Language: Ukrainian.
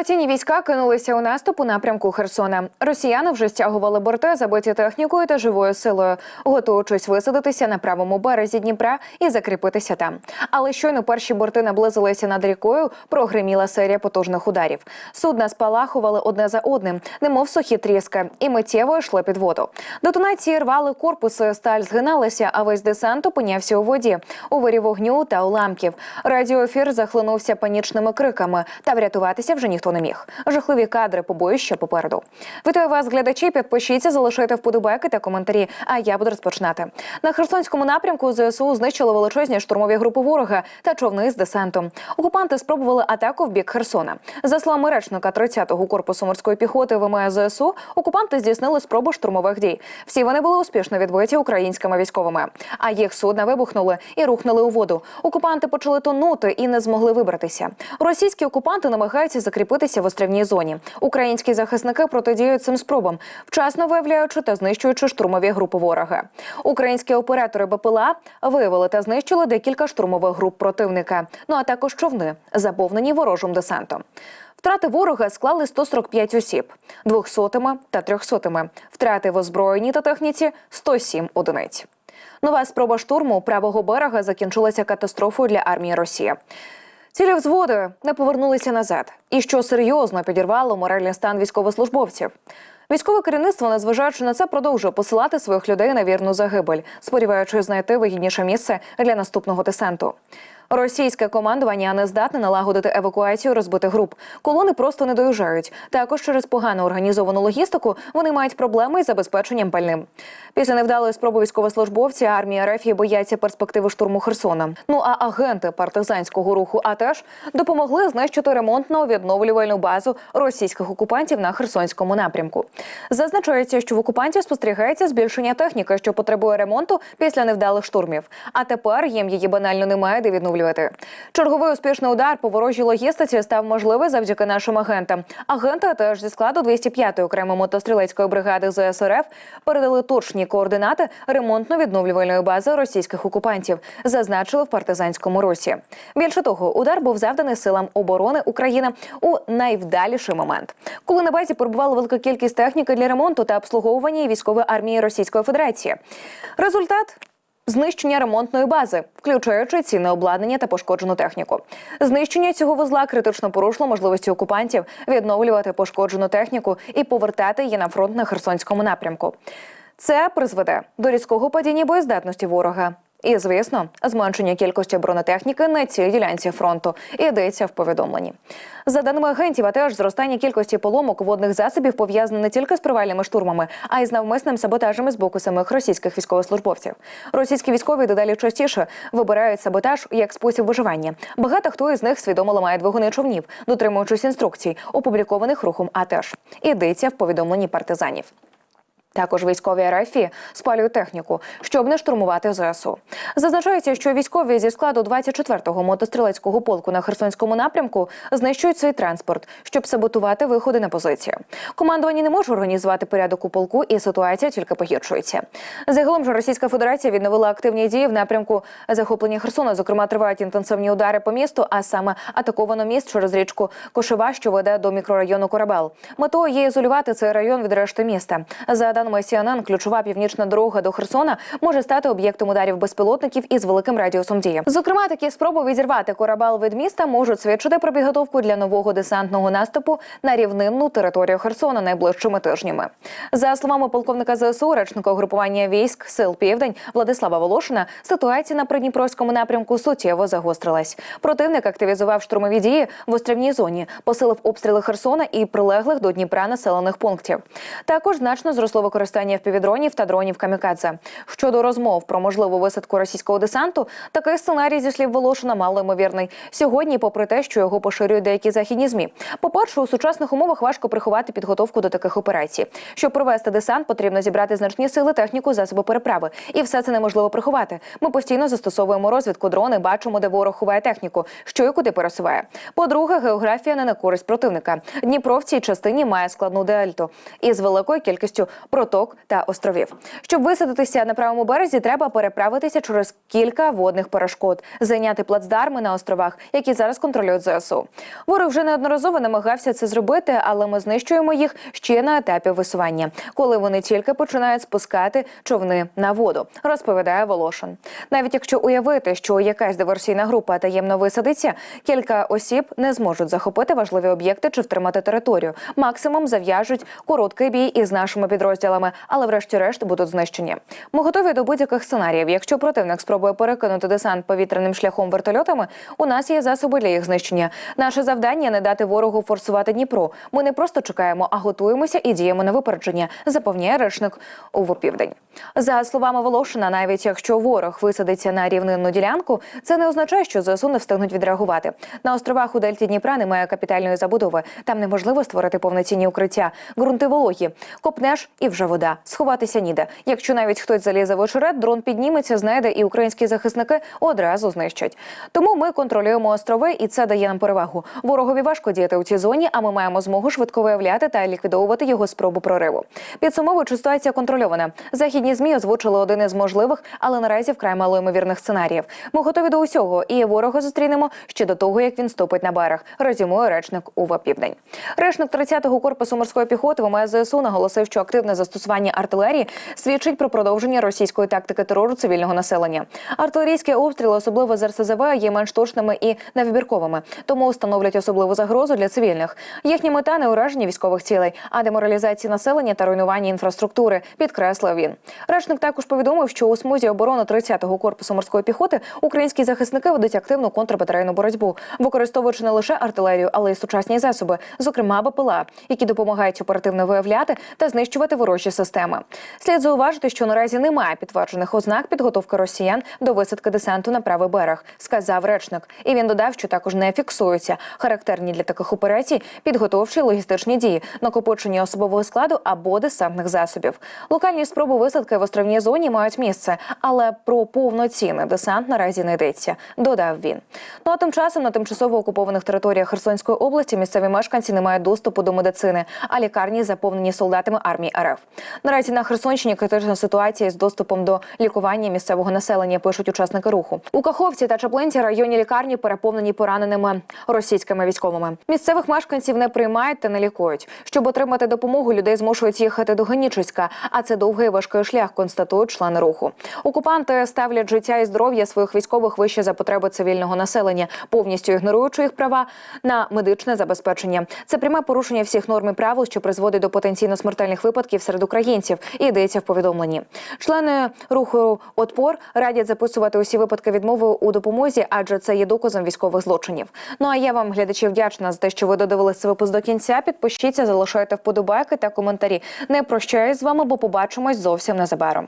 Окупаційні війська кинулися у наступ у напрямку Херсона. Росіяни вже стягували борти, забиті технікою та живою силою, готуючись висадитися на правому березі Дніпра і закріпитися там. Але щойно перші борти наблизилися над рікою, прогриміла серія потужних ударів. Судна спалахували одне за одним, немов сухі тріски, і миттєво йшли під воду. Детонації рвали корпуси, сталь згиналася, а весь десант опинявся у воді, у вирі вогню та уламків. Радіоефір захлинувся панічними криками, та врятуватися вже ніхто не міг. Жахливі кадри побоїща попереду. Вітаю вас, глядачі. Підпишіться, залишайте вподобайки та коментарі. А я буду розпочинати. На Херсонському напрямку ЗСУ знищили величезні штурмові групи ворога та човни з десантом. Окупанти спробували атаку в бік Херсона. За словами речника 30-го корпусу морської піхоти ВМС ЗСУ, окупанти здійснили спробу штурмових дій. Всі вони були успішно відбиті українськими військовими. А їх судна вибухнули і рухнули у воду. Окупанти почали тонути і не змогли вибратися. Російські окупанти намагаються закріпитися в острівній зоні. Українські захисники протидіють цим спробам, вчасно виявляючи та знищуючи штурмові групи ворога. Українські оператори БПЛА виявили та знищили декілька штурмових груп противника. Ну а також човни, заповнені ворожим десантом. Втрати ворога склали 145 осіб, двохсотими та трьохсотими. Втрати в озброєнні та техніці 107 одиниць. Нова спроба штурму правого берега закінчилася катастрофою для армії Росії. Цілі взводи не повернулися назад, і що серйозно підірвало моральний стан військовослужбовців. Військове керівництво, незважаючи на це, продовжує посилати своїх людей на вірну загибель, сподіваючись знайти вигідніше місце для наступного десанту. Російське командування не здатне налагодити евакуацію розбитих груп. Колони просто не доїжджають. Також через погано організовану логістику вони мають проблеми із забезпеченням пальним. Після невдалої спроби військовослужбовці армії РФ бояться перспективи штурму Херсона. Ну а агенти партизанського руху АТЕШ допомогли знищити ремонтно-відновлювальну базу російських окупантів на Херсонському напрямку. Зазначається, що в окупантів спостерігається збільшення техніки, що потребує ремонту після невдалих штурмів. А тепер їм її банально немає де відновлювати. Черговий успішний удар по ворожій логістиці став можливий завдяки нашим агентам. Агенти теж зі складу 205-ї окремої мотострілецької бригади ЗСРФ передали точні координати ремонтно-відновлювальної бази російських окупантів, зазначили в партизанському русі. Більше того, удар був завданий силам оборони України у найвдаліший момент, коли на базі перебувала велика кількість техніки для ремонту та обслуговування військової армії Російської Федерації. Результат. Знищення ремонтної бази, включаючи цінне обладнання та пошкоджену техніку. Знищення цього вузла критично порушило можливості окупантів відновлювати пошкоджену техніку і повертати її на фронт на Херсонському напрямку. Це призведе до різкого падіння боєздатності ворога. І, звісно, зменшення кількості бронетехніки на цій ділянці фронту йдеться в повідомленні. За даними агентів, а теж зростання кількості поломок водних засобів пов'язане не тільки з провальними штурмами, а й з навмисним саботажем з боку самих російських військовослужбовців. Російські військові дедалі частіше вибирають саботаж як спосіб виживання. Багато хто із них свідомо ламає двигуни човнів, дотримуючись інструкцій, опублікованих рухом АТЕШ. Йдеться в повідомленні партизанів. Також військові РФ спалюють техніку, щоб не штурмувати ЗСУ. Зазначається, що військові зі складу 24-го мотострілецького полку на Херсонському напрямку знищують цей транспорт, щоб саботувати виходи на позицію. Командування не може організувати порядок у полку, і ситуація тільки погіршується. Загалом ж Російська Федерація відновила активні дії в напрямку захоплення Херсона. Зокрема, тривають інтенсивні удари по місту, а саме атаковано міст через річку Кошева, що веде до мікрорайону Корабел. Метою є ізолювати цей район від решти міста. За даними CNN, ключова північна дорога до Херсона може стати об'єктом ударів безпілотників із великим радіусом дії. Зокрема, такі спроби відірвати корабел від міста можуть свідчити про підготовку для нового десантного наступу на рівнинну територію Херсона найближчими тижнями. За словами полковника ЗСУ, речника угрупування військ сил Південь Владислава Волошина, ситуація на придніпровському напрямку суттєво загострилась. Противник активізував штурмові дії в острівній зоні, посилив обстріли Херсона і прилеглих до Дніпра населених пунктів. Також значно зросло використання впівдронів та дронів камікадзе. Щодо розмов про можливу висадку російського десанту, такий сценарій зі слів Волошина мало ймовірний. Сьогодні, попри те, що його поширюють деякі західні змі. По-перше, у сучасних умовах важко приховати підготовку до таких операцій. Щоб провести десант, потрібно зібрати значні сили, техніку, засоби переправи. І все це неможливо приховати. Ми постійно застосовуємо розвідку дрони, бачимо, де ворог ховає техніку, що і куди пересуває. По-друге, географія не на користь противника. Дніпро в цій частині має складну дельту із великою кількістю проток та островів. Щоб висадитися на правому березі, треба переправитися через кілька водних перешкод, зайняти плацдарми на островах, які зараз контролюють ЗСУ. Ворог вже неодноразово намагався це зробити, але ми знищуємо їх ще на етапі висування, коли вони тільки починають спускати човни на воду, розповідає Волошин. Навіть якщо уявити, що якась диверсійна група таємно висадиться, кілька осіб не зможуть захопити важливі об'єкти чи втримати територію. Максимум зав'яжуть короткий бій із нашими підрозділами, але врешті-решт будуть знищені. Ми готові до будь-яких сценаріїв. Якщо противник спробує перекинути десант повітряним шляхом вертольотами, у нас є засоби для їх знищення. Наше завдання не дати ворогу форсувати Дніпро. Ми не просто чекаємо, а готуємося і діємо на випередження. Запевняє речник у Вопівдень. За словами Волошина, навіть якщо ворог висадиться на рівнинну ділянку, це не означає, що ЗСУ не встигнуть відреагувати. На островах у Дельті Дніпра немає капітальної забудови. Там неможливо створити повноцінні укриття. Ґрунти вологі. Копнеш і вже вода. Сховатися ніде. Якщо навіть хтось залізе в очерет, дрон підніметься, знайде і українські захисники одразу знищать. Тому ми контролюємо острови, і це дає нам перевагу. Ворогові важко діяти у цій зоні, а ми маємо змогу швидко виявляти та ліквідовувати його спробу прориву. Підсумовуючи, ситуація контрольована. Західні змі озвучили один із можливих, але наразі вкрай малоймовірних сценаріїв. Ми готові до усього, і ворога зустрінемо ще до того, як він ступить на берег. Резюмує речник УВА Південь. Речник 30-го корпусу морської піхоти ВМС ЗСУ наголосив, що активне застосування артилерії свідчить про продовження російської тактики терору цивільного населення. Артилерійські обстріли, особливо з РСЗВ, є менш точними і невибірковими, тому становлять особливу загрозу для цивільних. Їхня мета не ураження військових цілей, а деморалізація населення та руйнування інфраструктури, підкреслив він. Речник також повідомив, що у смузі оборони 30-го корпусу морської піхоти українські захисники ведуть активну контрбатарейну боротьбу, використовуючи не лише артилерію, але й сучасні засоби, зокрема БПЛА, які допомагають оперативно виявляти та знищувати ворожі системи. Слід зауважити, що наразі немає підтверджених ознак підготовки росіян до висадки десанту на правий берег, сказав речник. І він додав, що також не фіксуються характерні для таких операцій підготовчі логістичні дії, накопичення особового складу або десантних засобів. Локальні спроби висадки в островній зоні мають місце, але про повноцінний десант наразі не йдеться. Додав він. Ну а тим часом на тимчасово окупованих територіях Херсонської області місцеві мешканці не мають доступу до медицини, а лікарні заповнені солдатами армії РФ. Наразі на Херсонщині критична ситуація з доступом до лікування місцевого населення. Пишуть учасники руху. У Каховці та Чаплинці районні лікарні переповнені пораненими російськими військовими. Місцевих мешканців не приймають та не лікують. Щоб отримати допомогу, людей змушують їхати до Генічеська, а це довгий важкий шлях, констатують члени руху. Окупанти ставлять життя і здоров'я своїх військових вище за потреби цивільного населення, повністю ігноруючи їх права на медичне забезпечення. Це пряме порушення всіх норм і правил, що призводить до потенційно смертельних випадків серед українців. І йдеться в повідомленні. Члени руху «Отпор» радять записувати усі випадки відмови у допомозі, адже це є доказом військових злочинів. Ну а я вам, глядачі, вдячна за те, що ви додивилися випуск до кінця. Підпишіться, залишайте вподобайки та коментарі. Не прощаюсь з вами, бо побачимось зовсім незабаром.